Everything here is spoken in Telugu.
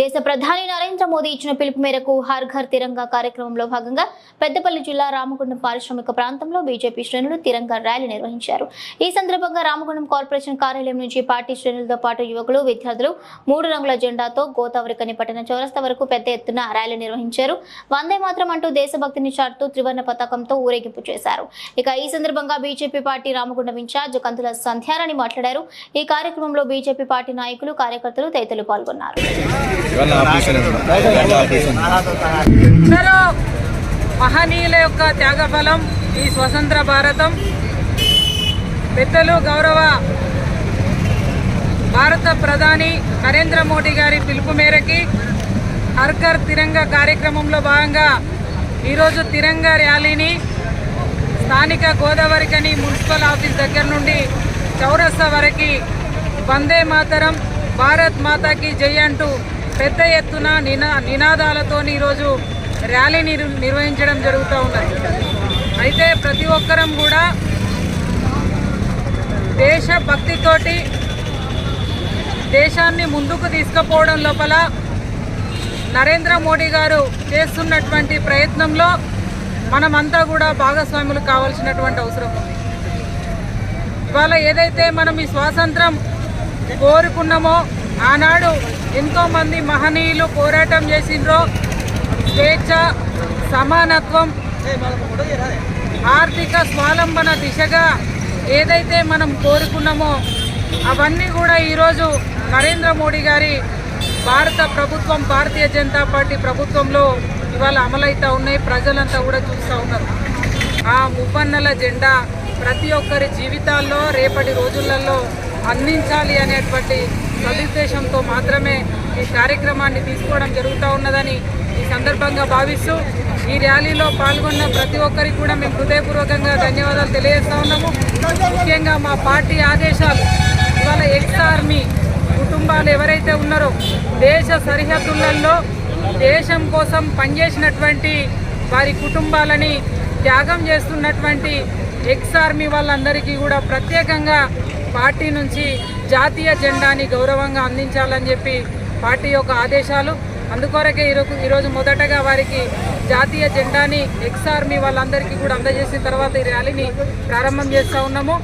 దేశ ప్రధాని నరేంద్ర మోదీ ఇచ్చిన పిలుపు మేరకు హర్ ఘర్ తిరంగా కార్యక్రమంలో భాగంగా పెద్దపల్లి జిల్లా రామగుండం పారిశ్రామిక ప్రాంతంలో బీజేపీ శ్రేణులు తిరంగా ర్యాలీ నిర్వహించారు. ఈ సందర్భంగా రామగుండం కార్పొరేషన్ కార్యాలయం నుంచి పార్టీ శ్రేణులతో పాటు యువకులు విద్యార్థులు మూడు రంగుల జెండాతో గోదావరి కని పట్టణ చౌరస్తా వరకు పెద్ద ఎత్తున ర్యాలీ నిర్వహించారు. వందే మాత్రం అంటూ దేశభక్తిని చాటుతూ త్రివర్ణ పతాకంతో ఊరేగింపు చేశారు. ఇక ఈ సందర్భంగా BJP party Ramagundam incharge Kandula Sandhyarani మాట్లాడారు. ఈ కార్యక్రమంలో బీజేపీ పార్టీ నాయకులు కార్యకర్తలు తదితరులు పాల్గొన్నారు. ఎందరో మహనీయుల యొక్క త్యాగఫలం ఈ స్వతంత్ర భారతం. పెద్దలు గౌరవ భారత ప్రధాని నరేంద్ర మోడీ గారి పిలుపు మేరకి హర్కర్ తిరంగా కార్యక్రమంలో భాగంగా ఈరోజు తిరంగా ర్యాలీని స్థానిక గోదావరికని మున్సిపల్ ఆఫీస్ దగ్గర నుండి చౌరస్తా వరకు వందే మాతరం భారత్ మాతాకి జై అంటూ పెద్ద ఎత్తున నినా నినాదాలతో ఈరోజు ర్యాలీ నిర్ నిర్వహించడం జరుగుతూ ఉన్నది. అయితే ప్రతి ఒక్కరం కూడా దేశభక్తితోటి దేశాన్ని ముందుకు తీసుకుపోవడం లోపల నరేంద్ర మోడీ గారు చేస్తున్నటువంటి ప్రయత్నంలో మనమంతా కూడా భాగస్వాములు కావాల్సినటువంటి అవసరం ఉంది. ఇవాళ ఏదైతే మనం ఈ స్వాతంత్రం కోరుకున్నామో ఆనాడు ఎంతోమంది మహనీయులు పోరాటం చేసిండ్రో స్వేచ్ఛ సమానత్వం ఆర్థిక స్వాలంబన దిశగా ఏదైతే మనం కోరుకున్నామో అవన్నీ కూడా ఈరోజు నరేంద్ర మోడీ గారి భారత ప్రభుత్వం భారతీయ జనతా పార్టీ ప్రభుత్వంలో ఇవాళ అమలవుతూ ఉన్నాయి. ప్రజలంతా కూడా చూస్తూ ఉన్నారు. ఆ ముప్పన్నెల జెండా ప్రతి ఒక్కరి జీవితాల్లో రేపటి రోజులలో అందించాలి అనేటువంటి సదుద్దేశంతో మాత్రమే ఈ కార్యక్రమాన్ని తీసుకోవడం జరుగుతూ ఉన్నదని ఈ సందర్భంగా భావిస్తూ ఈ ర్యాలీలో పాల్గొన్న ప్రతి ఒక్కరికి కూడా మేము హృదయపూర్వకంగా ధన్యవాదాలు తెలియజేస్తూ ఉన్నాము. ముఖ్యంగా మా పార్టీ ఆదేశాలు ఇవాళ ఎక్స్ ఆర్మీ కుటుంబాలు ఎవరైతే ఉన్నారో దేశ సరిహద్దులలో దేశం కోసం పనిచేసినటువంటి వారి కుటుంబాలని త్యాగం చేస్తున్నటువంటి ఎక్స్ ఆర్మీ వాళ్ళందరికీ కూడా ప్రత్యేకంగా పార్టీ నుంచి జాతీయ జెండాని గౌరవంగా అందించాలని చెప్పి పార్టీ యొక్క ఆదేశాలు. అందుకొరకే ఈరోజు ఈరోజు మొదటగా వారికి జాతీయ జెండాని ఎక్స్ ఆర్మీ వాళ్ళందరికీ కూడా అందజేసిన తర్వాత ఈ ర్యాలీని ప్రారంభం చేస్తూ ఉన్నాము.